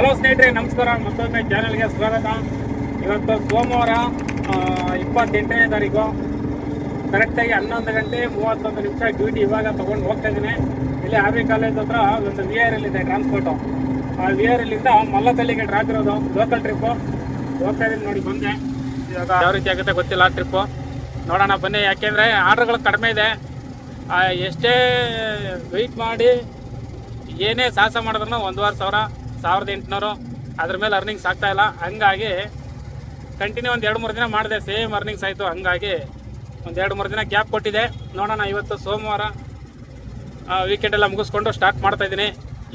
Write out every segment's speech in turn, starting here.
Hello ಸ್ನೇಹಿತರೆ ನಮಸ್ಕಾರ. ಮತ್ತೊಮ್ಮೆ ಚಾನಲ್ಗೆ ಸ್ವಾಗತ. ಇವತ್ತು ಸೋಮವಾರ ಇಪ್ಪತ್ತೆಂಟನೇ ತಾರೀಕು. ಕರೆಕ್ಟಾಗಿ ಹನ್ನೊಂದು ಗಂಟೆ ಮೂವತ್ತೊಂದು ನಿಮಿಷ ಡ್ಯೂಟಿ ಇವಾಗ ತೊಗೊಂಡು ಹೋಗ್ತಾ ಇದ್ದೀನಿ. ಇಲ್ಲಿ ಆರ್ವಿ ಕಾಲೇಜ್ ಹತ್ರ ಒಂದು ವಿ ಆರ್ ಎಲ್ ಇದೆ ಟ್ರಾನ್ಸ್ಪೋರ್ಟು ಆ ವಿ ಆರ್ ಎಲ್ಲಿಂದ ಮಲ್ಲತಲ್ಲಿಗೆ ಡ್ರಾಪ್ ಇರೋದು ಲೋಕಲ್ ಟ್ರಿಪ್ಪು ಹೋಗ್ತಾ ಇದ್ದೀನಿ ನೋಡಿ ಬಂದೆ. ಇವಾಗ ಯಾವ ರೀತಿ ಆಗುತ್ತೆ ಗೊತ್ತಿಲ್ಲ ಟ್ರಿಪ್ಪು ನೋಡೋಣ ಬನ್ನಿ. ಯಾಕೆಂದರೆ ಆರ್ಡ್ರ್ಗಳು ಕಡಿಮೆ ಇದೆ. ಎಷ್ಟೇ ವೆಯ್ಟ್ ಮಾಡಿ ಏನೇ ಸಾಹಸ ಮಾಡಿದ್ರು ಒಂದುವರೆ ಸಾವಿರ. ಸಾವಿರದ ಎಂಟುನೂರು. ಅದ್ರ ಮೇಲೆ ಅರ್ನಿಂಗ್ಸ್ ಆಗ್ತಾ ಇಲ್ಲ. ಹಂಗಾಗಿ ಕಂಟಿನ್ಯೂ ಒಂದು ಎರಡು ಮೂರು ದಿನ ಮಾಡಿದೆ. ಸೇಮ್ ಅರ್ನಿಂಗ್ಸ್ ಆಯಿತು. ಹಂಗಾಗಿ ಒಂದು ಎರಡು ಮೂರು ದಿನ ಗ್ಯಾಪ್ ಕೊಟ್ಟಿದೆ. ನೋಡೋಣ ಇವತ್ತು ಸೋಮವಾರ ವೀಕೆಂಡೆಲ್ಲ ಮುಗಿಸ್ಕೊಂಡು ಸ್ಟಾರ್ಟ್ ಮಾಡ್ತಾ ಇದ್ದೀನಿ.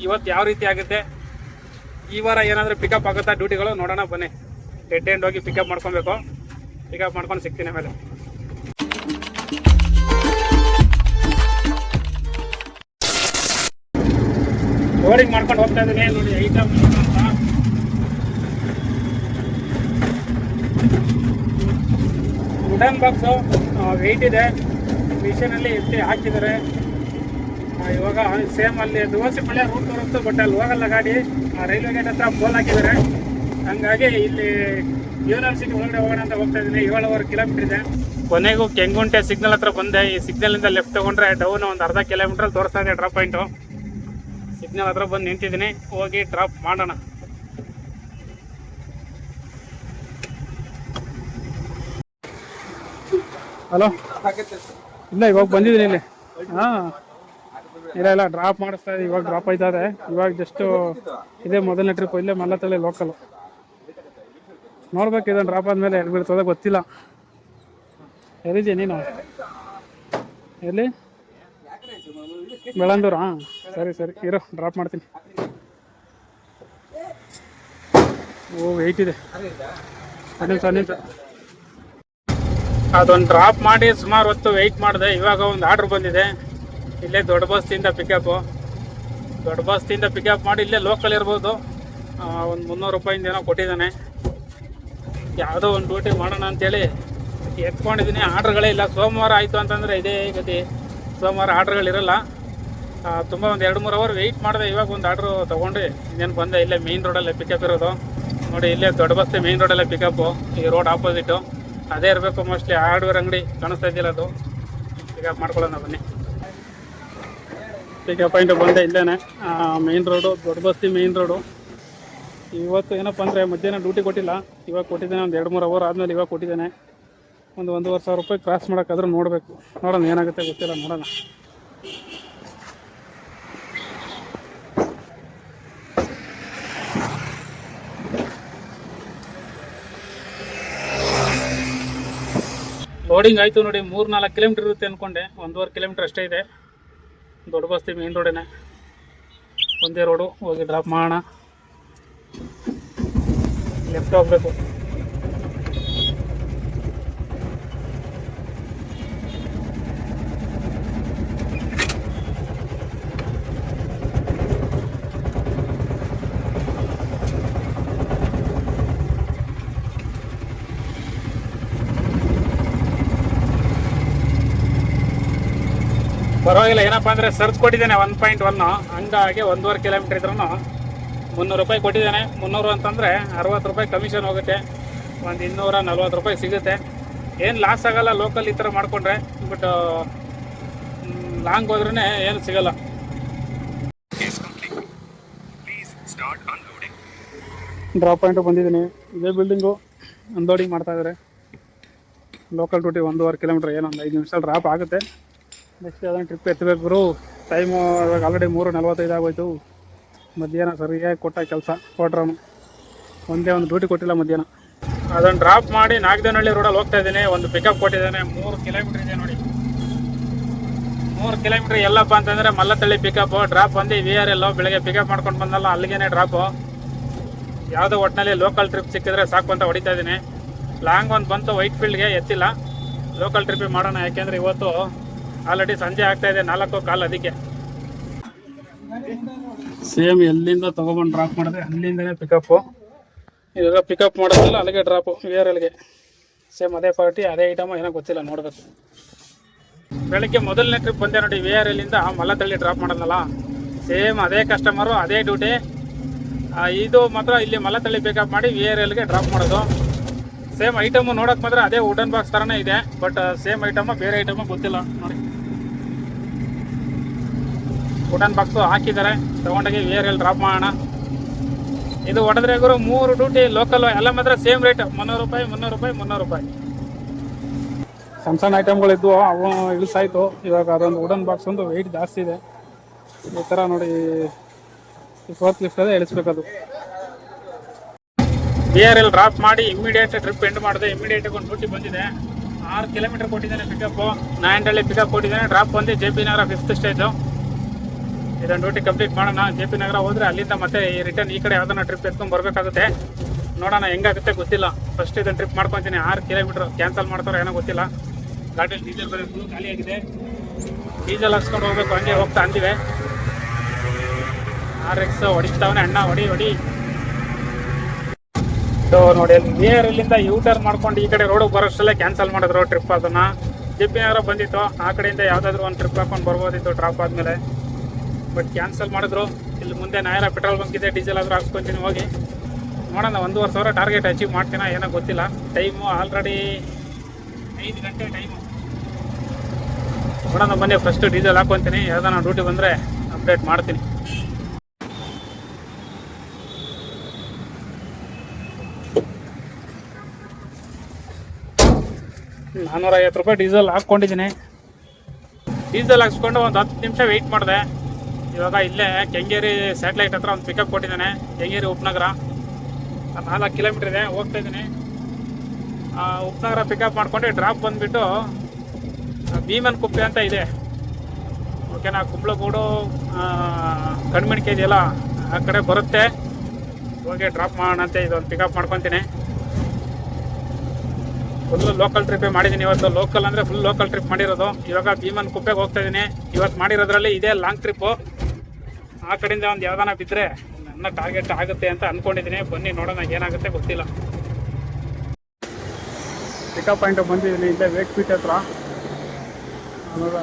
ಇವತ್ತು ಯಾವ ರೀತಿ ಆಗುತ್ತೆ? ಈ ವಾರ ಏನಾದರೂ ಪಿಕಪ್ ಆಗುತ್ತಾ? ಡ್ಯೂಟಿಗಳು ನೋಡೋಣ ಬನ್ನಿ. ಡೆಡ್ ಎಂಡ್ ಹೋಗಿ ಪಿಕಪ್ ಮಾಡ್ಕೊಬೇಕು. ಪಿಕಪ್ ಮಾಡ್ಕೊಂಡು ಸಿಗ್ತೀನಿ ಆಮೇಲೆ. ಲೋಡಿಂಗ್ ಮಾಡ್ಕೊಂಡು ಹೋಗ್ತಾ ಇದ್ದೀನಿ. ನೋಡಿ ಐಟಮ್ ವುಡನ್ ಬಾಕ್ಸು ವೆಯ್ಟ್ ಇದೆ. ಮಿಷನಲ್ಲಿ ಎತ್ತಿ ಹಾಕಿದ್ದಾರೆ. ಇವಾಗ ಸೇಮ್ ಅಲ್ಲಿ ದೋಸೆ ಮಳೆ ರೂಟ್ ಬರುತ್ತೆ ಬಟ್ ಅಲ್ಲಿ ಹೋಗಲ್ಲ ಗಾಡಿ. ರೈಲ್ವೆ ಗೇಟ್ ಹತ್ರ ಬೋಲ್ ಹಾಕಿದ್ದಾರೆ. ಹಂಗಾಗಿ ಇಲ್ಲಿ ಯೂನಿವರ್ಸಿಟಿ ಒಳಗಡೆ ಹೋಗೋಣ ಅಂತ ಹೋಗ್ತಾ ಇದ್ದೀನಿ. ಏಳುವರೆ ಕಿಲೋಮೀಟರ್ ಇದೆ. ಕೊನೆಗೂ ಕೆಂಗುಂಟೆ ಸಿಗ್ನಲ್ ಹತ್ರ ಬಂದೆ. ಈ ಸಿಗ್ನಲಿಂದ ಲೆಫ್ಟ್ ತಗೊಂಡ್ರೆ ಡೌನ್ ಒಂದು ಅರ್ಧ ಕಿಲೋಮೀಟರ್ ತೋರಿಸ್ತಾ ಇದೆ ಡ್ರಾಪ್ ಪಾಯಿಂಟು ಸಿಗ್ನಲ್ ಹತ್ರ ಬಂದು ನಿಂತಿದ್ದೀನಿ. ಹೋಗಿ ಡ್ರಾಪ್ ಮಾಡೋಣ. ಹಲೋ ಇಲ್ಲ, ಇವಾಗ ಬಂದಿದ್ದೀನಿ ಇಲ್ಲಿ. ಹಾಂ. ಇಲ್ಲ ಇಲ್ಲ ಡ್ರಾಪ್ ಮಾಡಿಸ್ತಾ ಇದೆ ಇವಾಗ ಡ್ರಾಪ್ ಆಯ್ತಾ ಇವಾಗ ಜಸ್ಟು ಇದೇ ಮೊದಲನೇ ಟ್ರಿಪ್ ಇಲ್ಲೇ ಮಲ್ಲತ್ತಲ್ಲಿ ಲೋಕಲ್ ನೋಡ್ಬೇಕು ಇದನ್ನು ಡ್ರಾಪ್ ಆದಮೇಲೆ ಎಲ್ಲಿ ಬೀಳ್ತದೆ ಗೊತ್ತಿಲ್ಲ. ಎಲ್ಲಿದ್ದೀನಿ ನೀನು? ಎಲ್ಲಿ? ಬೆಳಂದೂರು ಹಾಂ. ಸರಿ ಸರಿ. ಇರೋ ಡ್ರಾಪ್ ಮಾಡ್ತೀನಿ. ಓ ವೆಯ್ಟ್ ಇದೆ. ಅದೊಂದು ಡ್ರಾಪ್ ಮಾಡಿ ಸುಮಾರು ಹೊತ್ತು ವೆಯ್ಟ್ ಮಾಡಿದೆ. ಇವಾಗ ಒಂದು ಆರ್ಡ್ರ್ ಬಂದಿದೆ. ಇಲ್ಲೇ ದೊಡ್ಡ ಬಸ್ತಿಂದ ಪಿಕಪ್ಪು ದೊಡ್ಡ ಬಸ್ತಿಂದ ಪಿಕಪ್ ಮಾಡಿ ಇಲ್ಲೇ ಲೋಕಲ್ ಇರ್ಬೋದು. ಒಂದು ಮುನ್ನೂರು ರೂಪಾಯಿಂದ ಏನೋ ಕೊಟ್ಟಿದ್ದಾನೆ. ಯಾವುದೋ ಒಂದು ಡ್ಯೂಟಿ ಮಾಡೋಣ ಅಂತೇಳಿ ಎತ್ಕೊಂಡಿದ್ದೀನಿ. ಆರ್ಡ್ರ್ಗಳೇ ಇಲ್ಲ. ಸೋಮವಾರ ಆಯಿತು ಅಂತಂದರೆ ಇದೇ ಗತಿ. ಸೋಮವಾರ ಆರ್ಡ್ರ್ಗಳಿರಲ್ಲ ತುಂಬ ಒಂದು ಎರಡು ಮೂರು ಅವರ್ ವೆಯ್ಟ್ ಮಾಡಿದೆ, ಇವಾಗ ಒಂದು ಆರ್ಡ್ರು ತೊಗೊಂಡು. ಇನ್ನೇನು ಬಂದೆ, ಇಲ್ಲೇ ಮೇಯ್ನ್ ರೋಡಲ್ಲೇ ಪಿಕಪ್ ಇರೋದು. ನೋಡಿ, ಇಲ್ಲೇ ದೊಡ್ಡ ಬಸ್ತಿ ಮೇಯ್ನ್ ರೋಡಲ್ಲೇ ಪಿಕಪ್ಪು ಈ ರೋಡ್ ಆಪೋಸಿಟು ಅದೇ ಇರಬೇಕು ಮೋಸ್ಟ್ಲಿ ಹಾರ್ಡ್ವೇರ್ ಅಂಗಡಿ ಕಾಣಿಸ್ತಾ ಇದ್ದಿಲ್ಲ ಅದು. ಪಿಕಪ್ ಮಾಡ್ಕೊಳ್ಳೋಣ ಬನ್ನಿ. ಪಿಕಪ್ ಪಾಯಿಂಟ್ ಬಂದೆ ಇಲ್ಲೇನೆ. ಮೇಯ್ನ್ ರೋಡು ದೊಡ್ಡ ಬಸ್ತಿ ಮೇಯ್ನ್ ರೋಡು ಇವತ್ತು ಏನಪ್ಪ ಅಂದರೆ ಮಧ್ಯಾಹ್ನ ಡ್ಯೂಟಿ ಕೊಟ್ಟಿಲ್ಲ. ಇವಾಗ ಕೊಟ್ಟಿದ್ದೇನೆ, ಒಂದು ಎರಡು ಮೂರು ಅವರ್ ಆದಮೇಲೆ ಇವಾಗ ಕೊಟ್ಟಿದ್ದೇನೆ. ಒಂದು ಒಂದೂವರೆ ಸಾವಿರ ರೂಪಾಯಿ ಕ್ರಾಸ್ ಮಾಡೋಕ್ಕಾದ್ರೂ ನೋಡಬೇಕು. ನೋಡೋಣ ಏನಾಗುತ್ತೆ ಗೊತ್ತಿಲ್ಲ, ನೋಡೋಣ. ಲೋಡಿಂಗ್ ಆಯಿತು ನೋಡಿ ಮೂರು ನಾಲ್ಕು ಕಿಲೋಮೀಟ್ರ್ ಇರುತ್ತೆ ಅಂದ್ಕೊಂಡೆ ಒಂದೂವರೆ ಕಿಲೋಮೀಟ್ರ್ ಅಷ್ಟೇ ಇದೆ. ದೊಡ್ಡ ಬಸ್ತಿ ಮೇನ್ ರೋಡೇನೆ ಒಂದೇ ರೋಡು ಹೋಗಿ ಡ್ರಾಪ್ ಮಾಡೋಣ. ಲೆಫ್ಟ್ ಹೋಗ್ಬೇಕು. ಪರವಾಗಿಲ್ಲ ಏನಪ್ಪ ಅಂದರೆ ಸರ್ಚ್ ಕೊಟ್ಟಿದ್ದೇನೆ ಒನ್ ಪಾಯಿಂಟ್ ಒನ್ನು ಹಂಗಾಗಿ ಒಂದೂವರೆ ಕಿಲೋಮೀಟ್ರ್ ಇದ್ರೂ ಮುನ್ನೂರು ರೂಪಾಯಿ ಕೊಟ್ಟಿದ್ದೇನೆ. ಮುನ್ನೂರು ಅಂತಂದರೆ ಅರವತ್ತು ರೂಪಾಯಿ ಕಮಿಷನ್ ಹೋಗುತ್ತೆ. ಒಂದು ಇನ್ನೂರ ನಲ್ವತ್ತು ರೂಪಾಯಿ ಸಿಗುತ್ತೆ. ಏನು ಲಾಸ್ ಆಗಲ್ಲ ಲೋಕಲ್ ಈ ಥರ ಮಾಡಿಕೊಂಡ್ರೆ. ಬಟ್ ಲಾಂಗ್ ಹೋದ್ರೇ ಏನು ಸಿಗಲ್ಲ. ಡ್ರಾಪ್ ಪಾಯಿಂಟು ಬಂದಿದ್ದೀನಿ. ಇದೇ ಬಿಲ್ಡಿಂಗು ಅನ್ಲೋಡಿಂಗ್ ಮಾಡ್ತಾ ಇದ್ದಾರೆ ಲೋಕಲ್ ಡ್ಯೂಟಿ ಒಂದೂವರೆ ಕಿಲೋಮೀಟ್ರ್ ಏನೋ ಒಂದು ಐದು ನಿಮಿಷ ಡ್ರಾಪ್ ಆಗುತ್ತೆ. ನೆಕ್ಸ್ಟ್ ಯಾವ್ದಾದ್ರು ಟ್ರಿಪ್ ಎತ್ತಬೇಕು ಗುರು ಟೈಮು ಇವಾಗ ಆಲ್ರೆಡಿ ಮೂರು ನಲ್ವತ್ತೈದು ಆಗೋಯ್ತು. ಮಧ್ಯಾಹ್ನ ಸರಿಯಾಗಿ ಕೊಟ್ಟ ಕೆಲಸ ಕೊಟ್ರನು ಒಂದೇ ಒಂದು ಡ್ಯೂಟಿ ಕೊಟ್ಟಿಲ್ಲ ಮಧ್ಯಾಹ್ನ. ಅದನ್ನು ಡ್ರಾಪ್ ಮಾಡಿ ನಾಗದೇನಹಳ್ಳಿ ರೋಡಲ್ಲಿ ಹೋಗ್ತಾ ಇದ್ದೀನಿ. ಒಂದು ಪಿಕಪ್ ಕೊಟ್ಟಿದ್ದಾನೆ. ಮೂರು ಕಿಲೋಮೀಟ್ರ್ ಇದೆ ನೋಡಿ. ಮೂರು ಕಿಲೋಮೀಟ್ರ್ ಎಲ್ಲಪ್ಪ ಅಂತಂದರೆ ಮಲ್ಲತಳ್ಳಿ ಪಿಕಪ್ ಡ್ರಾಪ್ ಬಂದು ವಿ ಆರ್ ಎಲ್ಲೋ ಬೆಳಗ್ಗೆ ಪಿಕಪ್ ಮಾಡ್ಕೊಂಡು ಬಂದಲ್ಲ, ಅಲ್ಲಿಗೇನೆ ಡ್ರಾಪು ಯಾವುದೋ ಒಟ್ಟಿನಲ್ಲಿ ಲೋಕಲ್ ಟ್ರಿಪ್ ಸಿಕ್ಕಿದ್ರೆ ಸಾಕು ಅಂತ ಹೊಡಿತಾ ಇದ್ದೀನಿ. ಲಾಂಗ್ ಒಂದು ಬಂತು ವೈಟ್ ಫೀಲ್ಡ್ಗೆ ಎತ್ತಿಲ್ಲ. ಲೋಕಲ್ ಟ್ರಿಪ್ಪಿಗೆ ಮಾಡೋಣ, ಯಾಕೆಂದರೆ ಇವತ್ತು ಆಲ್ರೆಡಿ ಸಂಜೆ ಆಗ್ತಾ ಇದೆ ನಾಲ್ಕು ಕಾಲ್ ಅದಕ್ಕೆ. ಸೇಮ್ ಎಲ್ಲಿಂದ ತೊಗೊಬಂದು ಡ್ರಾಪ್ ಮಾಡಿದ್ರೆ ಅಲ್ಲಿಂದನೇ ಪಿಕಪ್ಪು ಇವಾಗ ಪಿಕಪ್ ಮಾಡೋದಿಲ್ಲ ಅಲ್ಲಿಗೆ ಡ್ರಾಪು ವಿ ಆರ್ ಎಲ್ಗೆ ಸೇಮ್ ಅದೇ ಪಾರ್ಟಿ ಅದೇ ಐಟಮ್ ಏನೋ ಗೊತ್ತಿಲ್ಲ ನೋಡಬೇಕು. ಬೆಳಗ್ಗೆ ಮೊದಲನೇ ಟ್ರಿಪ್ ಬಂದೆ ನೋಡಿ ವಿ ಆರ್ ಎಲ್ಲಿಂದ ಮಲ್ಲತಳ್ಳಿ ಡ್ರಾಪ್ ಮಾಡೋದಲ್ಲ ಸೇಮ್ ಅದೇ ಕಸ್ಟಮರು ಅದೇ ಡ್ಯೂಟಿ ಇದು ಮಾತ್ರ ಇಲ್ಲಿ ಮಲ್ಲತಳ್ಳಿ ಪಿಕಪ್ ಮಾಡಿ ವಿ ಆರ್ ಎಲ್ಗೆ ಡ್ರಾಪ್ ಮಾಡೋದು. ಸೇಮ್ ಐಟಮು ನೋಡೋಕೆ ಮಾತ್ರ ಅದೇ ವುಡನ್ ಬಾಕ್ಸ್ ಥರನೇ ಇದೆ ಬಟ್ ಸೇಮ್ ಐಟಮ್ ಬೇರೆ ಐಟಮ್ ಗೊತ್ತಿಲ್ಲ ನೋಡಿ. ವುಡನ್ ಬಾಕ್ಸು ಹಾಕಿದ್ದಾರೆ. ತಗೊಂಡೋಗಿ ವಿ ಆರ್ ಎಲ್ ಡ್ರಾಪ್ ಮಾಡೋಣ. ಇದು ಹೊಡೆದ್ರೆ ಗುರು ಮೂರು ಡ್ಯೂಟಿ ಲೋಕಲ್ ಎಲ್ಲ ಮಾತ್ರ ಸೇಮ್ ರೇಟ್ ಮುನ್ನೂರು ರೂಪಾಯಿ ಮುನ್ನೂರು ರೂಪಾಯಿ ಮುನ್ನೂರು ರೂಪಾಯಿ. ಸಣ್ಣ ಸಣ್ಣ ಐಟಮ್ಗಳಿದ್ವು ಅವು ಇಳಿಸಾಯ್ತು. ಇವಾಗ ಅದೊಂದು ವುಡನ್ ಬಾಕ್ಸ್ ಒಂದು ವೆಯ್ಟ್ ಜಾಸ್ತಿ ಇದೆ. ಈ ಥರ ನೋಡಿ ಫೋರ್ತ್ ಲಿಫ್ಟ್ ಅದೇ ಇಳಿಸ್ಬೇಕದು. ಬಿ ಆರ್ ಎಲ್ ಡ್ರಾಪ್ ಮಾಡಿ ಇಮಿಡಿಯೇಟ್ ಟ್ರಿಪ್ ಎಂಡ್ ಮಾಡಿದೆ. ಇಮಿಡಿಯೇಟ್ ಒಂದು ಡ್ಯೂಟಿ ಬಂದಿದೆ. ಆರು ಕಿಲೋಮೀಟರ್ ಕೊಟ್ಟಿದ್ದಾನೆ ಪಿಕಪ್ ನಾಯಂಡಳ್ಳಿ ಪಿಕಪ್ ಕೊಟ್ಟಿದ್ದಾನೆ. ಡ್ರಾಪ್ ಬಂದು J P Nagar fifth stage ಇದನ್ನು ಡ್ಯೂಟಿ ಕಂಪ್ಲೀಟ್ ಮಾಡೋಣ. ಜೆ ಪಿ ನಗರ ಹೋದ್ರೆ ಅಲ್ಲಿಂದ ಮತ್ತೆ ಈ ರಿಟರ್ನ್ ಈ ಕಡೆ ಯಾವ್ದಾನ ಟ್ರಿಪ್ ಎತ್ಕೊಂಡು ಬರ್ಬೇಕಾಗುತ್ತೆ. ನೋಡೋಣ, ಹೆಂಗಾಗುತ್ತೆ ಗೊತ್ತಿಲ್ಲ. ಫಸ್ಟ್ ಇದನ್ನು ಟ್ರಿಪ್ ಮಾಡ್ಕೊತೀನಿ. ಆರು ಕಿಲೋಮೀಟರ್ ಕ್ಯಾನ್ಸಲ್ ಮಾಡ್ತಾರೋ ಏನೋ ಗೊತ್ತಿಲ್ಲ. ಗಾಡಿಯಲ್ಲಿ ಡೀಸೆಲ್ ಬೇರೆ ಫುಲ್ ಖಾಲಿ ಆಗಿದೆ. ಡೀಸೆಲ್ ಹಾಕ್ಸ್ಕೊಂಡು ಹೋಗ್ಬೇಕು. ಹಂಗೆ ಹೋಗ್ತಾ ಅಂದಿವೆ. ಆರ್ ಎಕ್ಸ್ ಹೊಡಿತಾವನೆ. ಅಣ್ಣ, ಹೊಡಿ ಹೊಡಿ. ಸೊ ನೋಡಿ, ಅಲ್ಲಿ ನಿಯರ್ ಇಲ್ಲಿಂದ ಯೂ ಟರ್ನ್ ಮಾಡ್ಕೊಂಡು ಈ ಕಡೆ ರೋಡಿಗೆ ಬರೋಷ್ಟಲ್ಲೇ ಕ್ಯಾನ್ಸಲ್ ಮಾಡಿದ್ರು ಟ್ರಿಪ್ ಅದನ್ನ. ಜೆ ಪಿ ನಗರ ಬಂದಿತ್ತು. ಆ ಕಡೆಯಿಂದ ಯಾವ್ದಾದ್ರು ಒಂದು ಟ್ರಿಪ್ ಹಾಕೊಂಡು ಬರ್ಬೋದಿತ್ತು ಡ್ರಾಪ್ ಆದ್ಮೇಲೆ. ಬಟ್ ಕ್ಯಾನ್ಸಲ್ ಮಾಡಿದ್ರು. ಇಲ್ಲಿ ಮುಂದೆ ನಾಯರ ಪೆಟ್ರೋಲ್ ಬಂಕ್ ಇದೆ, ಡೀಸೆಲ್ ಆದರೂ ಹಾಕ್ಸ್ಕೊತೀನಿ ಹೋಗಿ. ನೋಡೋಣ, ಒಂದೂವರೆ ಸಾವಿರ ಟಾರ್ಗೆಟ್ ಅಚೀವ್ ಮಾಡ್ತೀನ ಏನೋ ಗೊತ್ತಿಲ್ಲ. ಟೈಮು ಆಲ್ರೆಡಿ ಐದು ಗಂಟೆ ಟೈಮು ನೋಡೋಣ, ಬನ್ನಿ ಫಸ್ಟ್ ಡೀಸೆಲ್ ಹಾಕ್ಕೊತೀನಿ. ಯಾವ್ದಾನ ಡ್ಯೂಟಿ ಬಂದರೆ ಅಪ್ಡೇಟ್ ಮಾಡ್ತೀನಿ. ನಾನ್ನೂರ ಐವತ್ತು ರೂಪಾಯಿ ಡೀಸೆಲ್ ಹಾಕ್ಕೊಂಡಿದ್ದೀನಿ. ಡೀಸೆಲ್ ಹಾಕ್ಸ್ಕೊಂಡು ಒಂದು ಹತ್ತು ನಿಮಿಷ ವೆಯ್ಟ್ ಮಾಡಿದೆ. ಇವಾಗ ಇಲ್ಲೇ ಕೆಂಗೇರಿ ಸ್ಯಾಟಲೈಟ್ ಹತ್ರ ಒಂದು ಪಿಕಪ್ ಕೊಟ್ಟಿದ್ದಾನೆ, ಕೆಂಗೇರಿ ಉಪನಗರ. ನಾಲ್ಕು ಕಿಲೋಮೀಟರ್ ಇದೆ, ಹೋಗ್ತಾ ಇದ್ದೀನಿ. ಉಪನಗರ ಪಿಕಪ್ ಮಾಡ್ಕೊಂಡು ಡ್ರಾಪ್ ಬಂದುಬಿಟ್ಟು ಭೀಮನ್ ಕುಪ್ಪೆ ಅಂತ ಇದೆ. ಓಕೆನಾ ಕುಂಬ್ಳಗೂಡು ಕಣ್ಮಣಿಕೆ ಇದೆಯಲ್ಲ ಆ ಕಡೆ ಬರುತ್ತೆ. ಹೋಗಿ ಡ್ರಾಪ್ ಮಾಡೋಣ ಅಂತ ಇದೊಂದು ಪಿಕಪ್ ಮಾಡ್ಕೊತೀನಿ. ಫುಲ್ಲು ಲೋಕಲ್ ಟ್ರಿಪ್ಪೇ ಮಾಡಿದ್ದೀನಿ ಇವತ್ತು. ಲೋಕಲ್ ಅಂದರೆ ಫುಲ್ ಲೋಕಲ್ ಟ್ರಿಪ್ ಮಾಡಿರೋದು. ಇವಾಗ ಭೀಮನ್ ಕುಪ್ಪೆಗೆ ಹೋಗ್ತಾ ಇದ್ದೀನಿ. ಇವತ್ತು ಮಾಡಿರೋದ್ರಲ್ಲಿ ಇದೇ ಲಾಂಗ್ ಟ್ರಿಪ್ಪು ಆ ಕಡೆಯಿಂದ ಒಂದು ಯಾವ್ದಾನ ಬಿದ್ದರೆ ನನ್ನ ಟಾರ್ಗೆಟ್ ಆಗುತ್ತೆ ಅಂತ ಅಂದ್ಕೊಂಡಿದ್ದೀನಿ ಬನ್ನಿ ನೋಡೋಣ ಏನಾಗುತ್ತೆ ಗೊತ್ತಿಲ್ಲ. ಪಿಕಪ್ ಪಾಯಿಂಟ್ ಬಂದಿದ್ದೀನಿ ಇಲ್ಲೇ ವೇಟ್ ಫೀಟ್ ಹತ್ರ. ನೋಡ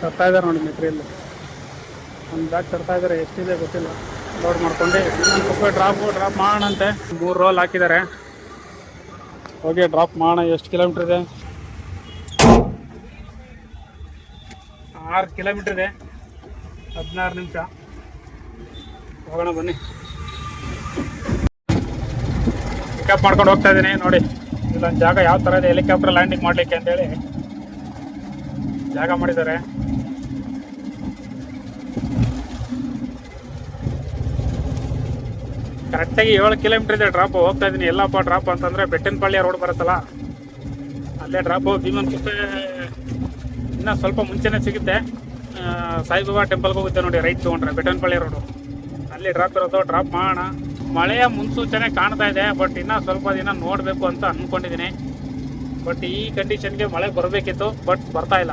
ತರ್ತಾ ಇದ್ದಾರೆ ನೋಡಿ ಮೆಟ್ರಿಯಲ್ಲಿ ಒಂದು ಬ್ಯಾಗ್ ತರ್ತಾ ಇದ್ದಾರೆ ಎಷ್ಟಿದೆ ಗೊತ್ತಿಲ್ಲ. ಲೋಡ್ ಮಾಡ್ಕೊಂಡು. ಇನ್ನೊಂದು ಪಕ್ಕ ಡ್ರಾಪು ಡ್ರಾಪ್ ಮಾಡೋಣಂತೆ ಮೂರು ರೋಲ್ ಹಾಕಿದ್ದಾರೆ. ಹೋಗಿ ಡ್ರಾಪ್ ಮಾಡೋಣ ಎಷ್ಟು ಕಿಲೋಮೀಟ್ರ್ ಇದೆ? ಆರು ಕಿಲೋಮೀಟ್ರ್ ಇದೆ. ಹದಿನಾರು ನಿಮಿಷ. ಹೋಗೋಣ, ಬನ್ನಿ. ಪಿಕಪ್ ಮಾಡ್ಕೊಂಡು ಹೋಗ್ತಾ ಇದ್ದೀನಿ, ನೋಡಿ. ಇಲ್ಲೊಂದು ಜಾಗ ಯಾವ ಥರ ಇದೆ? ಹೆಲಿಕಾಪ್ಟರ್ ಲ್ಯಾಂಡಿಂಗ್ ಮಾಡಲಿಕ್ಕೆ ಅಂತೇಳಿ. ಜಾಗ ಮಾಡಿದ್ದಾರೆ. ಕರೆಕ್ಟಾಗಿ ಏಳು ಕಿಲೋಮೀಟರ್ ಇದೆ ಡ್ರಾಪ್ ಹೋಗ್ತಾ ಇದ್ದೀನಿ. ಎಲ್ಲಪ್ಪ ಡ್ರಾಪ್ ಅಂತಂದರೆ ಬೆಟ್ಟನಪಾಳ್ಯ ರೋಡ್ ಬರುತ್ತಲ್ಲ? ಅಲ್ಲೇ ಡ್ರಾಪು ಭೀಮನ್ ಕುಪ್ಪೆ ಇನ್ನೂ ಸ್ವಲ್ಪ ಮುಂಚೆನೇ ಸಿಗುತ್ತೆ. ಸಾಯಿಬಾಬಾ ಟೆಂಪಲ್ಗೆ ಹೋಗುತ್ತೆ ನೋಡಿ ರೈಟ್ ತೊಗೊಂಡ್ರೆ, ಬೆಟ್ಟನಪಳ್ಳಿ ರೋಡು ಅಲ್ಲಿ ಡ್ರಾಪ್ ಇರೋದು ಡ್ರಾಪ್ ಮಾಡೋಣ. ಮಳೆಯ ಮುನ್ಸೂಚನೆ ಕಾಣ್ತಾ ಇದೆ ಬಟ್ ಇನ್ನೂ ಸ್ವಲ್ಪ ದಿನ ನೋಡಬೇಕು ಅಂತ ಅಂದ್ಕೊಂಡಿದ್ದೀನಿ ಬಟ್ ಈ ಕಂಡೀಷನ್ಗೆ ಮಳೆ ಬರಬೇಕಿತ್ತು ಬಟ್ ಬರ್ತಾ ಇಲ್ಲ.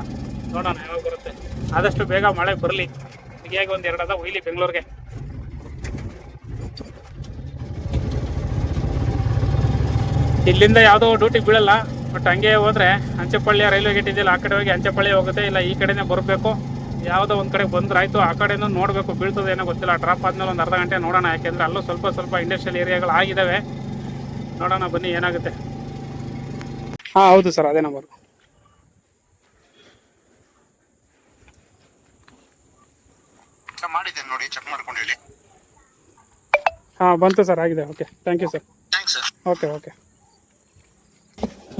ನೋಡೋಣ ಯಾವಾಗ ಬರುತ್ತೆ. ಆದಷ್ಟು ಬೇಗ ಮಳೆ ಬರಲಿ. ಹೀಗಾಗಿ ಒಂದು ಎರಡದ ಒಯ್ಲಿ ಬೆಂಗಳೂರಿಗೆ. ಇಲ್ಲಿಂದ ಯಾವುದೋ ಡ್ಯೂಟಿ ಬೀಳಲ್ಲ ಬಟ್ ಹಂಗೆ ಹೋದ್ರೆ ಅಂಚೆಪಳ್ಳಿಯ ರೈಲ್ವೆ ಗೇಟ್ ಇದೆಯಲ್ಲ ಆ ಕಡೆ ಹೋಗಿ ಅಂಚೆಪಳ್ಳಿ ಹೋಗುತ್ತೆ, ಇಲ್ಲ ಈ ಕಡೆನೇ ಬರಬೇಕು. ಯಾವುದೋ ಒಂದು ಕಡೆ ಬಂದ್ರಾಯ್ತು ಆಯಿತು ಆ ಕಡೆನೂ ನೋಡಬೇಕು ಬೀಳ್ತದೆ ಏನೋ ಗೊತ್ತಿಲ್ಲ. ಡ್ರಾಪ್ ಆದ್ಮೇಲೆ ಒಂದು ಅರ್ಧ ಗಂಟೆ ನೋಡೋಣ ಯಾಕೆಂದ್ರೆ ಅಲ್ಲೂ ಸ್ವಲ್ಪ ಸ್ವಲ್ಪ ಇಂಡಸ್ಟ್ರಿಯಲ್ ಏರಿಯಾಗಳು ಆಗಿದ್ದಾವೆ ನೋಡೋಣ ಬನ್ನಿ ಏನಾಗುತ್ತೆ. ಹಾಂ ಹೌದು ಸರ್ ಅದೇ ನಂಬರ್ ಚೆಕ್ ಮಾಡಿದ್ದೇನೆ ನೋಡಿ ಚೆಕ್ ಮಾಡ್ಕೊಂಡು ಹೇಳಿ. ಹಾಂ ಬಂತು ಸರ್ ಆಗಿದೆ okay thank you sir thanks sir okay okay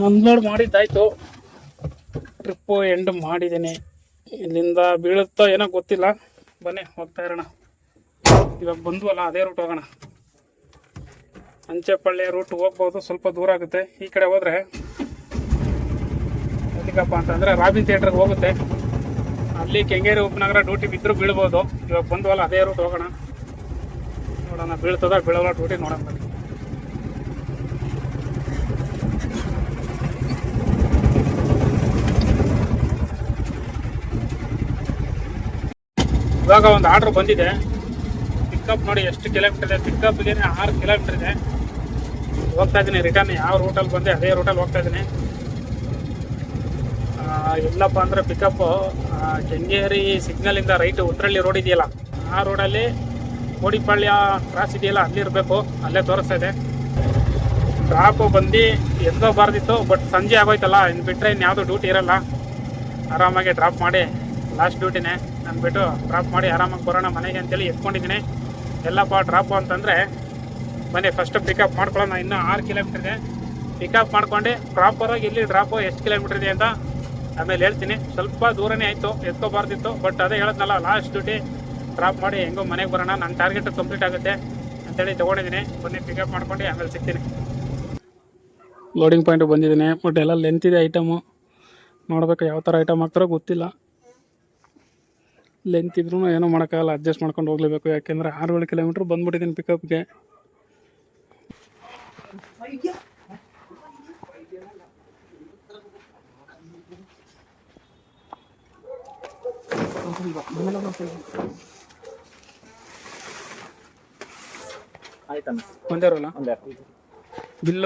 unload ಮಾಡಿದ್ದಾಯ್ತು. Trip end ಮಾಡಿದ್ದೀನಿ. ಇಲ್ಲಿಂದ ಬೀಳುತ್ತೋ ಏನೋ ಗೊತ್ತಿಲ್ಲ. ಬನ್ನಿ, ಹೋಗ್ತಾ ಇರೋಣ. ಇವಾಗ ಬಂದ್ವಲ್ಲ, ಅದೇ ರೂಟ್ ಹೋಗೋಣ. ಅಂಚೆಪಳ್ಳಿಯ ರೂಟ್ ಹೋಗ್ಬೋದು, ಸ್ವಲ್ಪ ದೂರ ಆಗುತ್ತೆ. ಈ ಕಡೆ ಹೋದರೆ ಅದಕ್ಕಪ್ಪ ಅಂತಂದರೆ ರಾಬಿನ್ ಥಿಯೇಟ್ರಿಗೆ ಹೋಗುತ್ತೆ. ಅಲ್ಲಿ ಕೆಂಗೇರಿ ಉಪನಗರ ಡ್ಯೂಟಿ ಬಿದ್ದರೂ ಬೀಳ್ಬೋದು. ಇವಾಗ ಬಂದ್ವಲ್ಲ, ಅದೇ ರೂಟ್ ಹೋಗೋಣ. ನೋಡೋಣ, ಬೀಳ್ತದ ಬೀಳೋಲ್ಲ ಡ್ಯೂಟಿ ನೋಡೋಣ ಬನ್ನಿ. ಇವಾಗ ಒಂದು ಆರ್ಡರ್ ಬಂದಿದೆ. ಪಿಕಪ್ ನೋಡಿ ಎಷ್ಟು ಕಿಲೋಮೀಟರ್ ಇದೆ. ಪಿಕಪ್ ಇದೆ ಆರು ಕಿಲೋಮೀಟರ್ ಇದೆ. ಹೋಗ್ತಾ ಇದ್ದೀನಿ ರಿಟರ್ನ್ ಯಾವ ರೂಟಲ್ಲಿ ಬಂದೆ, ಅದೇ ರೂಟಲ್ಲಿ ಹೋಗ್ತಾ ಇದ್ದೀನಿ ಇಲ್ಲಪ್ಪ ಅಂದರೆ ಪಿಕಪ್ಪು ಕೆಂಗೇರಿ ಸಿಗ್ನಲಿಂದ ರೈಟ್ ಉತ್ತರಳ್ಳಿ ರೋಡ್ ಇದೆಯಲ್ಲ, ಆ ರೋಡಲ್ಲಿ ಕೋಡಿಪಾಳ್ಯ ಕ್ರಾಸ್ ಇದೆಯಲ್ಲ, ಅಲ್ಲಿ ಇರಬೇಕು, ಅಲ್ಲೇ ತೋರಿಸ್ತಾ ಇದೆ. ಡ್ರಾಪು ಬಂದು ಎಂದೋ ಬಾರ್ದಿತ್ತು ಬಟ್ ಸಂಜೆ ಆಗೋಯ್ತಲ್ಲ ಇನ್ನು ಬಿಟ್ಟರೆ ಇನ್ಯಾವುದು ಡ್ಯೂಟಿ ಇರಲ್ಲ. ಆರಾಮಾಗಿ ಡ್ರಾಪ್ ಮಾಡಿ ಲಾಸ್ಟ್ ಡ್ಯೂಟಿನೇ ಅಂದ್ಬಿಟ್ಟು ಡ್ರಾಪ್ ಮಾಡಿ ಆರಾಮಾಗಿ ಬರೋಣ ಮನೆಗೆ ಅಂತೇಳಿ ಎತ್ಕೊಂಡಿದ್ದೀನಿ. ಎಲ್ಲಪ್ಪ ಡ್ರಾಪು ಅಂತಂದರೆ ಬನ್ನಿ ಫಸ್ಟು ಪಿಕಪ್ ಮಾಡ್ಕೊಳ್ಳೋಣ. ಇನ್ನೂ ಆರು ಕಿಲೋಮೀಟರ್ ಇದೆ. ಪಿಕಪ್ ಮಾಡ್ಕೊಂಡು ಪ್ರಾಪರಾಗಿ ಇಲ್ಲಿ ಡ್ರಾಪು ಎಷ್ಟು ಕಿಲೋಮೀಟರ್ ಇದೆ ಅಂತ ಆಮೇಲೆ ಹೇಳ್ತೀನಿ. ಸ್ವಲ್ಪ ದೂರನೇ ಆಯಿತು, ಎತ್ಕೋಬಾರ್ದಿತ್ತು ಬಟ್ ಅದೇ ಹೇಳೋದ್ನಲ್ಲ ಲಾಸ್ಟ್ ಡ್ಯೂಟಿ ಡ್ರಾಪ್ ಮಾಡಿ ಹೆಂಗೋ ಮನೆಗೆ ಬರೋಣ. ನನ್ನ ಟಾರ್ಗೆಟ್ ಕಂಪ್ಲೀಟ್ ಆಗುತ್ತೆ ಅಂತೇಳಿ ತೊಗೊಂಡಿದ್ದೀನಿ. ಬನ್ನಿ ಪಿಕಪ್ ಮಾಡ್ಕೊಂಡು ಆಮೇಲೆ ಸಿಗ್ತೀನಿ. ಲೋಡಿಂಗ್ ಪಾಯಿಂಟ್ ಬಂದಿದ್ದೀನಿ. ಬಟ್ ಎಲ್ಲ ಲೆಂತ್ ಇದೆ ಐಟಮು ನೋಡಬೇಕು ಯಾವ ಥರ ಐಟಮ್ ಹಾಕ್ತಾರೋ ಗೊತ್ತಿಲ್ಲ. ಲೆಂತ್ ಇದ್ರೂ ಏನೋ ಮಾಡೋಕ್ಕಾಗಲ್ಲ ಅಡ್ಜಸ್ಟ್ ಮಾಡ್ಕೊಂಡು ಹೋಗ್ಲೇಬೇಕು. ಯಾಕೆಂದ್ರೆ ಆರು ಏಳು ಕಿಲೋಮೀಟ್ರ್ ಬಂದ್ಬಿಟ್ಟಿದ್ದೀನಿ ಪಿಕಪ್ಗೆ ಬಿಲ್ಲ ಒಂದೇ.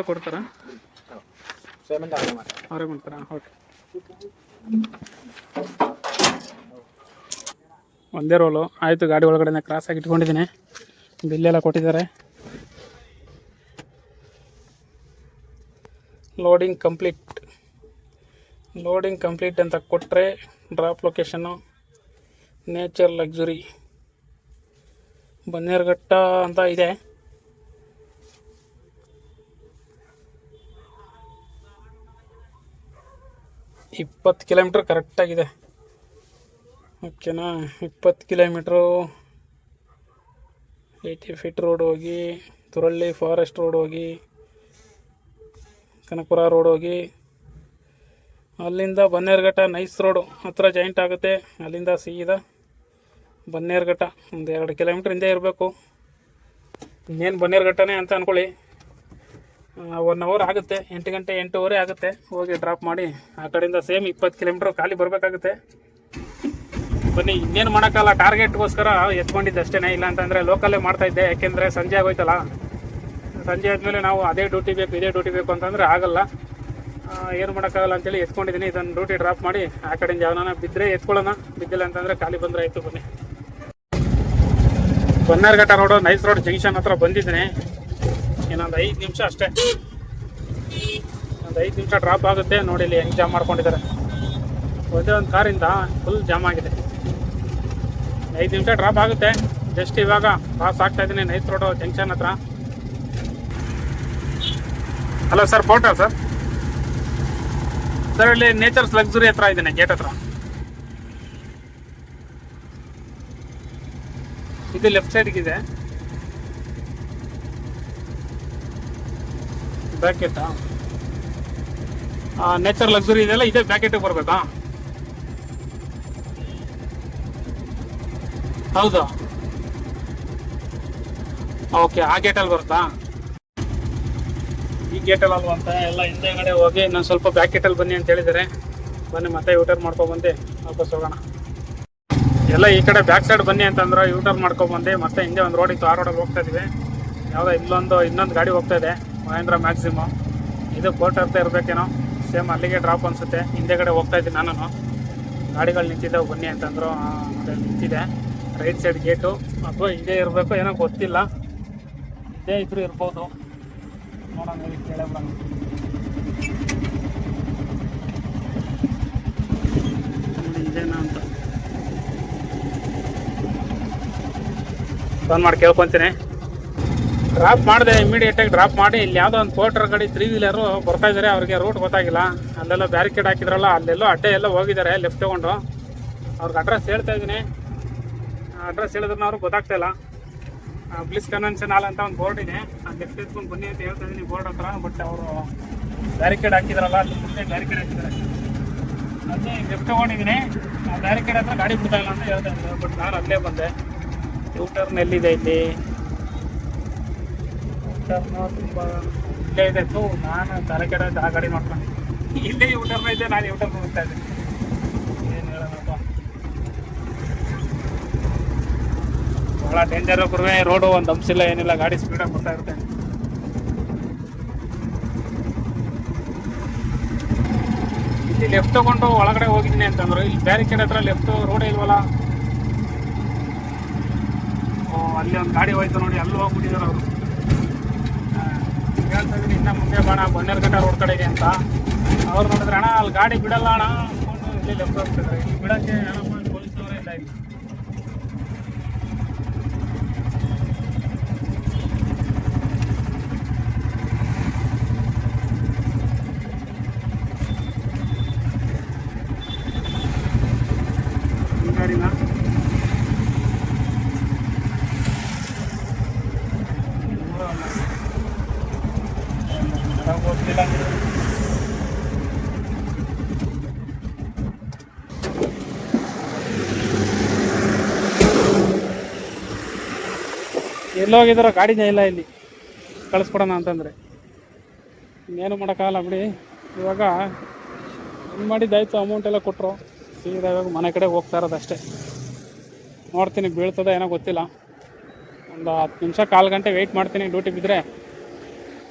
ಕೊಡ್ತಾರಾ? ಅವರೇ ಮಾಡ್ತಾರಾ? ಓಕೆ ಒಂದೇ ರೋಲು. ಆಯಿತು, ಗಾಡಿ ಒಳಗಡೆ ಕ್ರಾಸ್ ಆಗಿ ಇಟ್ಕೊಂಡಿದ್ದೀನಿ. ಬಿಲ್ಲೆಲ್ಲ ಕೊಟ್ಟಿದ್ದಾರೆ. ಲೋಡಿಂಗ್ ಕಂಪ್ಲೀಟ್ ಲೋಡಿಂಗ್ ಕಂಪ್ಲೀಟ್ ಅಂತ ಕೊಟ್ಟರೆ drop location nature luxury Bannerghatta ಅಂತ ಇದೆ. ಇಪ್ಪತ್ತು ಕಿಲೋಮೀಟ್ರ್ ಕರೆಕ್ಟಾಗಿದೆ ಓಕೆನಾ ಇಪ್ಪತ್ತು ಕಿಲೋಮೀಟ್ರು. ಏಯ್ಟಿ ಫೀಟ್ ರೋಡ್ ಹೋಗಿ, ತುರಳ್ಳಿ ಫಾರೆಸ್ಟ್ ರೋಡ್ ಹೋಗಿ, ಕನಕಪುರ ರೋಡ್ ಹೋಗಿ. ಅಲ್ಲಿಂದ ಬನ್ನೇರುಘಟ್ಟ ನೈಸ್ ರೋಡು ಹತ್ರ ಜಾಯಿಂಟ್ ಆಗುತ್ತೆ. ಅಲ್ಲಿಂದ ಸೀದಾ ಬನ್ನೇರುಘಟ್ಟ ಒಂದು ಎರಡು ಕಿಲೋಮೀಟ್ರ್ ಹಿಂದೆ ಇರಬೇಕು. ಇನ್ನೇನು ಬನ್ನೇರುಘಟ್ಟನೇ ಅಂತ ಅಂದ್ಕೊಳ್ಳಿ ಒನ್ ಅವರ್ ಆಗುತ್ತೆ. ಎಂಟು ಗಂಟೆ ಎಂಟೂವರೆ ಆಗುತ್ತೆ. ಹೋಗಿ ಡ್ರಾಪ್ ಮಾಡಿ. ಆ ಕಡೆಯಿಂದ ಸೇಮ್ ಇಪ್ಪತ್ತು ಕಿಲೋಮೀಟ್ರ್ ಖಾಲಿ ಬರಬೇಕಾಗುತ್ತೆ. ಬನ್ನಿ, ಇನ್ನೇನು ಮಾಡೋಕ್ಕಲ್ಲ ಟಾರ್ಗೆಟ್ಗೋಸ್ಕರ ಎತ್ಕೊಂಡಿದ್ದೆ ಅಷ್ಟೇ ಇಲ್ಲ ಅಂತಂದರೆ ಲೋಕಲ್ಲೇ ಮಾಡ್ತಾಯಿದ್ದೆ ಯಾಕೆಂದರೆ ಸಂಜೆ ಆಗೋಯ್ತಲ್ಲ. ಸಂಜೆ ಆದಮೇಲೆ ನಾವು ಅದೇ ಡ್ಯೂಟಿ ಬೇಕು, ಇದೇ ಡ್ಯೂಟಿ ಬೇಕು ಅಂತಂದರೆ ಆಗಲ್ಲ. ಏನು ಮಾಡೋಕ್ಕಾಗಲ್ಲ ಅಂತೇಳಿ ಎತ್ಕೊಂಡಿದ್ದೀನಿ, ಇದನ್ನು ಡ್ಯೂಟಿ ಡ್ರಾಪ್ ಮಾಡಿ, ಆ ಕಡೆಯಿಂದ ಯಾವನ ಬಿದ್ದರೆ ಎತ್ಕೊಳ್ಳೋಣ, ಬಿದ್ದಿಲ್ಲ ಅಂತಂದರೆ ಖಾಲಿ ಬಂದರೆ ಆಯಿತು ಬನ್ನಿ. Bannerghatta road, nice road, junction ಹತ್ರ ಬಂದಿದ್ದೀನಿ. ಇನ್ನೊಂದು ಐದು ನಿಮಿಷ ಅಷ್ಟೇ. ಒಂದು ಐದು ನಿಮಿಷ ಡ್ರಾಪ್ ಆಗುತ್ತೆ, ನೋಡಿ ಇಲ್ಲಿ ಹೆಂಗೆ ಜಾಮ್ ಮಾಡ್ಕೊಂಡಿದ್ದಾರೆ. ಒಂದೇ ಒಂದು ಕಾರಿಂದ ಫುಲ್ ಜಾಮ್ ಆಗಿದೆ. ಐದು ನಿಮಿಷ ಡ್ರಾಪ್ ಆಗುತ್ತೆ. ಜಸ್ಟ್ ಇವಾಗ ಪಾಸ್ ಆಗ್ತಾ ಇದ್ದೀನಿ ನೈಸ್ ರೋಡು ಜಂಕ್ಷನ್ ಹತ್ರ. Hello sir photo sir sir ಇಲ್ಲಿ ನೇಚರ್ಸ್ ಲಕ್ಸುರಿ ಹತ್ರ ಇದ್ದೀನಿ ಗೇಟ್ ಹತ್ರ. ಇದು ಲೆಫ್ಟ್ ಸೈಡ್ಗಿದೆ ಬ್ಯಾಕೆಟಾ ನೇಚರ್ ಲಕ್ಸುರಿ ಇದೆಲ್ಲ ಇದೇ ಬ್ಯಾಕೆಟಿಗೆ ಬರಬೇಕಾ? ಹೌದು. ಓಕೆ ಆ ಗೇಟಲ್ಲಿ ಬರುತ್ತಾ? ಈ ಗೇಟಲ್ಲಿ ಅಲ್ವಾ ಅಂತ ಎಲ್ಲ ಹಿಂದೆಗಡೆ ಹೋಗಿ ನಾನು ಸ್ವಲ್ಪ ಬ್ಯಾಕ್ ಗೇಟಲ್ಲಿ ಬನ್ನಿ ಅಂತ ಹೇಳಿದ್ದಾರೆ. ಬನ್ನಿ, ಮತ್ತೆ ಯೂಟರ್ನ್ ಮಾಡ್ಕೊಬಂದೆ ವಾಪಸ್ ಹೋಗೋಣ. ಎಲ್ಲ ಈ ಕಡೆ ಬ್ಯಾಕ್ ಸೈಡ್ ಬನ್ನಿ ಅಂತಂದ್ರೆ ಯೂಟರ್ನ್ ಮಾಡ್ಕೊಬಂದೆ ಮತ್ತೆ ಹಿಂದೆ ಒಂದು ರೋಡ್ ಇತ್ತು, ಆ ರೋಡಲ್ಲಿ ಹೋಗ್ತಾ ಇದ್ದೀವಿ ಯಾವುದೋ ಇಲ್ಲೊಂದು, ಇನ್ನೊಂದು ಗಾಡಿ ಹೋಗ್ತಾ ಇದೆ, ಮಹೇಂದ್ರ ಮ್ಯಾಕ್ಸಿಮಮ್ ಇದು ಕೋರ್ಟ್ ಹತ್ರ ಇರಬೇಕೇನೋ ಸೇಮ್ ಅಲ್ಲಿಗೆ ಡ್ರಾಪ್ ಅನಿಸುತ್ತೆ. ಹಿಂದೆಗಡೆ ಹೋಗ್ತಾ ಇದ್ದೀನಿ ನಾನು ಗಾಡಿಗಳು ನಿಂತಿದ್ದಾವೆ, ಬನ್ನಿ ಅಂತಂದ್ರು ನಿಂತಿದೆ. Right side gate. ಅಥವಾ ಇದೇ ಇರಬೇಕು, ಏನೋ ಗೊತ್ತಿಲ್ಲ. ಇದೇ ಇದ್ರೂ ಇರ್ಬೋದು. ನೋಡೋಣ ಕೇಳೋಣ ಫೋನ್ ಮಾಡಿ ಕೇಳ್ಕೊತೀನಿ. ಡ್ರಾಪ್ ಮಾಡಿದೆ ಇಮಿಡಿಯೇಟಾಗಿ ಡ್ರಾಪ್ ಮಾಡಿ. ಇಲ್ಲಿ ಯಾವುದೋ ಒಂದು ಪೋರ್ಟರ್ ಗಾಡಿ ತ್ರೀ ವೀಲರು ಬರ್ತಾ ಇದ್ದಾರೆ ಅವ್ರಿಗೆ ರೂಟ್ ಗೊತ್ತಾಗಿಲ್ಲ. ಅಲ್ಲೆಲ್ಲ ಬ್ಯಾರಿಕೇಡ್ ಹಾಕಿದ್ರಲ್ಲ, ಅಲ್ಲೆಲ್ಲೋ ಅಡ್ಡೆ ಎಲ್ಲ ಹೋಗಿದ್ದಾರೆ ಲೆಫ್ಟ್ ತೊಗೊಂಡು. ಅವ್ರಿಗೆ ಅಡ್ರೆಸ್ ಹೇಳ್ತಾ ಇದ್ದೀನಿ. ಅಡ್ರೆಸ್ ಹೇಳಿದ್ರೆ ಅವ್ರಿಗೆ ಗೊತ್ತಾಗ್ತಾ ಇಲ್ಲ. ಬ್ಲಿಸ್ ಕನ್ವೆನ್ಷನ್ ಹಾಲ್ ಅಂತ ಒಂದು ಬೋರ್ಡ್ ಇದೆ. ಆ ಲೆಫ್ಟ್ ಎತ್ಕೊಂಡು ಬನ್ನಿ ಅಂತ ಹೇಳ್ತಾ ಇದ್ದೀನಿ ಬೋರ್ಡ್ ಹತ್ರ ಬಟ್ ಅವರು ಬ್ಯಾರಿಕೇಡ್ ಹಾಕಿದ್ರಲ್ಲ ಅಲ್ಲಿ ಮುಂದೆ ಬ್ಯಾರಿಕೇಡ್ ಹಾಕಿದ್ದಾರೆ. ಅದೇ ಲೆಫ್ಟ್ ತೊಗೊಂಡಿದ್ದೀನಿ. ಆ ಬ್ಯಾರಿಕೇಡ್ ಹತ್ರ ಗಾಡಿ ಬಿಡ್ತಾ ಇಲ್ಲ ಅಂತ ಹೇಳ್ತಾ ಇದ್ದಾರೆ ಬಟ್ ನಾನು ಅಲ್ಲೇ ಬಂದೆ. ಯೂಟರ್ನ್ ಎಲ್ಲಿದೆ ಇಲ್ಲಿ? ಯೂಟರ್ನು ತುಂಬ ಇಲ್ಲೇ ಇದೆ. ನಾನು ಬ್ಯಾರಿಕೇಡ್ ಕೆಡ ಆ ಗಾಡಿ ನೋಡ್ಕೊಂಡು. ಇಲ್ಲೇ ಯೂಟರ್ನ್ ಇದೆ, ನಾನು ಯೂಟರ್ನ್ ಹೋಗ್ತಾ ಇದ್ದೆ ಏನು ಹೇಳೋಣಪ್ಪ ಭಾಳ ಡೇಂಜರ್ ಗುರುವೆ. ರೋಡು ಒಂದು ಅಂಶಿಲ್ಲ ಏನಿಲ್ಲ, ಗಾಡಿ ಸ್ಪೀಡಾಗಿ ಬರ್ತಾ ಇರುತ್ತೆ. ಇಲ್ಲಿ ಲೆಫ್ಟ್ ತಗೊಂಡು ಒಳಗಡೆ ಹೋಗಿದ್ದೀನಿ ಅಂತಂದ್ರು. ಇಲ್ಲಿ ಬ್ಯಾರಿಕೇಡ್ ಹತ್ರ ಲೆಫ್ಟ್ ರೋಡ್ ಇಲ್ವಲ್ಲ? ಅಲ್ಲಿ ಒಂದು ಗಾಡಿ ಹೋಯ್ತು ನೋಡಿ, ಅಲ್ಲಿ ಹೋಗ್ಬಿಟ್ಟಿದ್ದಾರೆ ಅವರು. ಹೇಳ್ತಾ ಇದ್ದೀನಿ, ಇನ್ನ ಮುಂದೆ ಬಾಣ ಬನ್ನೇರ್ಘಟ್ಟ ರೋಡ್ ಕಡೆಗೆ ಅಂತ. ಅವ್ರು ನೋಡಿದ್ರೆ, ಅಣ್ಣ, ಅಲ್ಲಿ ಗಾಡಿ ಬಿಡಲ್ಲ ಅಣ್ಣ ಇಲ್ಲಿ ಲೆಫ್ಟ್ ಹೋಗ್ತಿದ್ದಾರೆ ಇಲ್ಲಿ ಬಿಡಕ್ಕೆ ಯಾರಪ್ಪ ಪೊಲೀಸ್ನವರೇ ಇಲ್ಲ ಇಲ್ಲಿ ಈ ಗಾಡಿನ ಗೊತ್ತಿಲ್ಲ ಎಲ್ಲೋಗಿದಾರೋ ಗಾಡಿನೇ ಇಲ್ಲ ಇಲ್ಲಿ. ಕಳಿಸ್ಕೊಡೋಣ ಅಂತಂದರೆ. ಇನ್ನೇನು ಮಾಡೋಕ್ಕಾಗಲ್ಲ ಬಿಡಿ. ಇವಾಗ ಏನು ಮಾಡಿದ್ದಾಯ್ತು ಅಮೌಂಟ್ ಎಲ್ಲ ಕೊಟ್ಟರು ಸೀದಾ ಇವಾಗ ಮನೆ ಕಡೆ ಹೋಗ್ತಾ ಇರೋದು ಅಷ್ಟೇ. ನೋಡ್ತೀನಿ, ಬೀಳ್ತದ ಏನೋ ಗೊತ್ತಿಲ್ಲ. ಒಂದು ಹತ್ತು ನಿಮಿಷ ಕಾಲು ಗಂಟೆ ವೆಯ್ಟ್ ಮಾಡ್ತೀನಿ ಡ್ಯೂಟಿ ಬಿದ್ದರೆ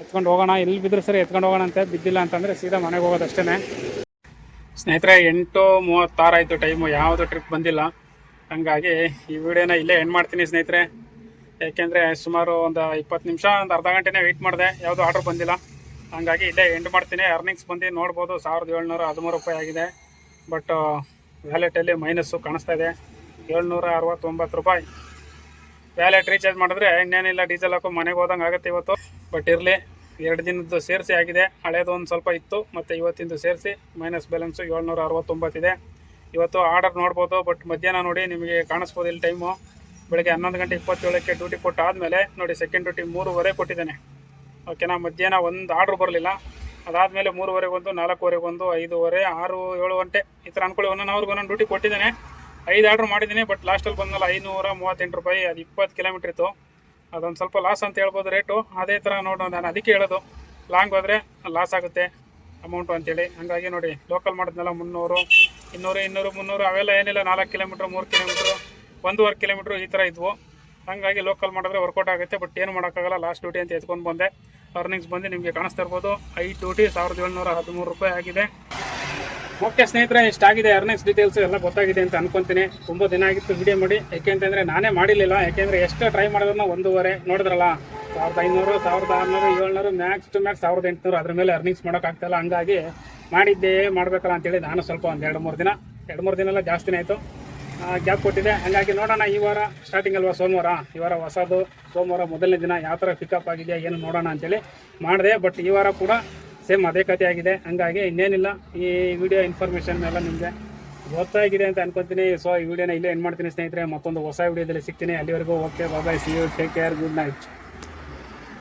ಎತ್ಕೊಂಡು ಹೋಗೋಣ. ಎಲ್ಲಿ ಬಿದ್ದರೆ ಸರಿ ಎತ್ಕೊಂಡು ಹೋಗೋಣ ಅಂತ ಬಿದ್ದಿಲ್ಲ ಅಂತಂದರೆ ಸೀದಾ ಮನೆಗೆ ಹೋಗೋದು ಅಷ್ಟೇ ಸ್ನೇಹಿತರೆ, ಎಂಟು ಮೂವತ್ತಾರು ಆಯಿತು ಟೈಮು ಯಾವುದು ಟ್ರಿಪ್ ಬಂದಿಲ್ಲ. ಹಂಗಾಗಿ ಈ ವಿಡಿಯೋನ ಇಲ್ಲೇ ಎಂಡ್ ಮಾಡ್ತೀನಿ ಸ್ನೇಹಿತರೆ. ಯಾಕೆಂದರೆ ಸುಮಾರು ಒಂದು ಇಪ್ಪತ್ತು ನಿಮಿಷ, ಒಂದು ಅರ್ಧ ಗಂಟೆನೇ ವೆಯ್ಟ್ ಮಾಡಿದೆ. ಯಾವುದೂ ಆರ್ಡ್ರ್ ಬಂದಿಲ್ಲ. ಹಂಗಾಗಿ ಇಲ್ಲೇ ಎಂಡ್ ಮಾಡ್ತೀನಿ. ಅರ್ನಿಂಗ್ಸ್ ಬಂದು ನೋಡ್ಬೋದು. ಸಾವಿರದ ಏಳ್ನೂರ ಹದಿಮೂರು ರೂಪಾಯಿ ಆಗಿದೆ. ಬಟ್ ವ್ಯಾಲೆಟಲ್ಲಿ ಮೈನಸ್ಸು ಕಾಣಿಸ್ತಾ ಇದೆ. ಏಳ್ನೂರ ಅರವತ್ತೊಂಬತ್ತು ರೂಪಾಯಿ. ವ್ಯಾಲೆಟ್ ರೀಚಾರ್ಜ್ ಮಾಡಿದ್ರೆ ಇನ್ನೇನಿಲ್ಲ ಡೀಸೆಲ್ ಹಾಕೋ ಮನೆಗೆ ಹೋದಂಗೆ ಆಗುತ್ತೆ ಇವತ್ತು. ಬಟ್ ಇರಲಿ, ಎರಡು ದಿನದ್ದು ಸೇರಿಸಿ ಆಗಿದೆ. ಹಳೇದು ಒಂದು ಸ್ವಲ್ಪ ಇತ್ತು, ಮತ್ತು ಇವತ್ತಿಂದು ಸೇರಿಸಿ. ಮೈನಸ್ ಬ್ಯಾಲೆನ್ಸು ಏಳ್ನೂರ ಅರವತ್ತೊಂಬತ್ತಿದೆ ಇವತ್ತು ಆರ್ಡರ್ ನೋಡ್ಬೋದು ಬಟ್ ಮಧ್ಯಾಹ್ನ ನೋಡಿ ನಿಮಗೆ ಕಾಣಿಸ್ಬೋದು ಇಲ್ಲಿ ಟೈಮು ಬೆಳಗ್ಗೆ ಹನ್ನೊಂದು ಗಂಟೆ ಇಪ್ಪತ್ತೇಳಕ್ಕೆ ಡ್ಯೂಟಿ ಕೊಟ್ಟು ಆದಮೇಲೆ ನೋಡಿ ಸೆಕೆಂಡ್ ಡ್ಯೂಟಿ ಮೂರುವರೆ ಕೊಟ್ಟಿದ್ದಾನೆ. ಓಕೆನಾ ಮಧ್ಯಾಹ್ನ ಒಂದು ಆರ್ಡ್ರ್ ಬರಲಿಲ್ಲ. ಅದಾದಮೇಲೆ ಮೂರುವರೆಗೆ ಒಂದು ನಾಲ್ಕೂವರೆಗೆ ಒಂದು ಐದೂವರೆ, ಆರು, ಏಳು ಗಂಟೆ ಈ ಥರ ಅನ್ಕೊಳ್ಳಿ. ಒಂದೊಂದು ಅವ್ರಿಗೆ ಒಂದೊಂದು ಡ್ಯೂಟಿ ಕೊಟ್ಟಿದ್ದೇನೆ. ಐದು ಆರ್ಡ್ರ್ ಮಾಡಿದ್ದೀನಿ ಬಟ್ ಲಾಸ್ಟಲ್ಲಿ ಬಂದಲ್ಲ ಐನೂರ ಮೂವತ್ತೆಂಟು ರೂಪಾಯಿ, ಅದು ಇಪ್ಪತ್ತು ಕಿಲೋಮೀಟ್ರ್ ಇತ್ತು. ಅದೊಂದು ಸ್ವಲ್ಪ ಲಾಸ್ ಅಂತ ಹೇಳ್ಬೋದು ರೇಟು ಅದೇ ಥರ ನೋಡೋಣ, ನಾನು ಅದಕ್ಕೆ ಹೇಳೋದು. ಲಾಂಗ್ ಹೋದರೆ ಲಾಸ್ ಆಗುತ್ತೆ ಅಮೌಂಟು ಅಂತೇಳಿ. ಹಂಗಾಗಿ ನೋಡಿ ಲೋಕಲ್ ಮಾಡಿದ್ನಲ್ಲ ಮುನ್ನೂರು, ಇನ್ನೂರು ಇನ್ನೂರು, ಮುನ್ನೂರು, ಅವೆಲ್ಲ ಏನಿಲ್ಲ, ನಾಲ್ಕು ಕಿಲೋಮೀಟ್ರ್ ಮೂರು ಕಿಲೋಮೀಟ್ರು ಒಂದೂವರೆ ಕಿಲೋಮೀಟ್ರ್ ಈ ಥರ ಇದ್ವು. ಹಂಗಾಗಿ ಲೋಕಲ್ ಮಾಡಿದ್ರೆ ವರ್ಕೌಟ್ ಆಗುತ್ತೆ ಬಟ್ ಏನು ಮಾಡೋಕ್ಕಾಗಲ್ಲ. ಲಾಸ್ಟ್ ಡ್ಯೂಟಿ ಅಂತ ಎತ್ಕೊಂಡು ಬಂದೆ. ಅರ್ನಿಂಗ್ಸ್ ಬಂದು ನಿಮಗೆ ಕಾಣಿಸ್ತಾ ಇರ್ಬೋದು. ಐದು ಡ್ಯೂಟಿ ಸಾವಿರದ ಏಳ್ನೂರ ಹದಿಮೂರು ರೂಪಾಯಿ ಆಗಿದೆ. ಓಕೆ ಸ್ನೇಹಿತರೆ, ಇಷ್ಟಾಗಿದೆ ಅರ್ನಿಂಗ್ಸ್ ಡೀಟೇಲ್ಸ್ ಎಲ್ಲ ಗೊತ್ತಾಗಿದೆ ಅಂತ ಅನ್ಕೊಂತೀನಿ. ತುಂಬ ದಿನ ಆಗಿತ್ತು ವಿಡಿಯೋ ಮಾಡಿ. ಯಾಕೆಂತಂದರೆ ನಾನೇ ಮಾಡಿರಲಿಲ್ಲ. ಯಾಕೆಂದರೆ ಎಷ್ಟು ಟ್ರೈ ಮಾಡಿದ್ರೂ ಒಂದೂವರೆ. ನೋಡಿದ್ರಲ್ಲ, ಸಾವಿರದ ಐನೂರು, ಸಾವಿರದ ಆರುನೂರು, ಏಳ್ನೂರು ಮ್ಯಾಕ್ಸ್ ಟು ಮ್ಯಾಕ್ಸ್ ಸಾವಿರದ ಎಂಟುನೂರು. ಅದ್ರ ಮೇಲೆ ಅರ್ನಿಂಗ್ಸ್ ಮಾಡೋಕ್ಕಾಗ್ತಾಯಿಲ್ಲ ಹಂಗಾಗಿ ಮಾಡಿದ್ದೇ ಮಾಡಬೇಕಲ್ಲ ಅಂತೇಳಿ ನಾನು ಸ್ವಲ್ಪ ಒಂದು ಎರಡು ಮೂರು ದಿನ, ಎರಡು ಮೂರು ದಿನ ಎಲ್ಲ ಜಾಸ್ತಿನೇ ಆಯಿತು. ಗ್ಯಾಪ್ ಕೊಟ್ಟಿದೆ. ಹಂಗಾಗಿ ನೋಡೋಣ ಈ ವಾರ ಸ್ಟಾರ್ಟಿಂಗ್ ಅಲ್ವಾ ಸೋಮವಾರ? ಈ ವಾರ ಹೊಸದು, ಸೋಮವಾರ ಮೊದಲನೇ ದಿನ ಯಾವ ಥರ ಪಿಕಪ್ ಆಗಿದೆಯಾ, ಏನು ನೋಡೋಣ ಅಂತೇಳಿ ಮಾಡಿದೆ. ಬಟ್ ಈ ವಾರ ಕೂಡ ಸೇಮ್ ಅದೇ ಕಥೆ ಆಗಿದೆ. ಹಂಗಾಗಿ ಇನ್ನೇನಿಲ್ಲ. ಈ ವಿಡಿಯೋ ಇನ್ಫಾರ್ಮೇಷನ್ ಎಲ್ಲ ನಿಮಗೆ ಗೊತ್ತಾಗಿದೆ ಅಂತ ಅನ್ಕೊತೀನಿ. ಸೊ ಈ ವಿಡಿಯೋನ ಇಲ್ಲೇ ಏನು ಮಾಡ್ತೀನಿ ಸ್ನೇಹಿತರೆ. ಮತ್ತೊಂದು ಹೊಸ ವಿಡಿಯೋದಲ್ಲಿ ಸಿಗ್ತೀನಿ. ಅಲ್ಲಿವರೆಗೂ okay bye bye see you take care good night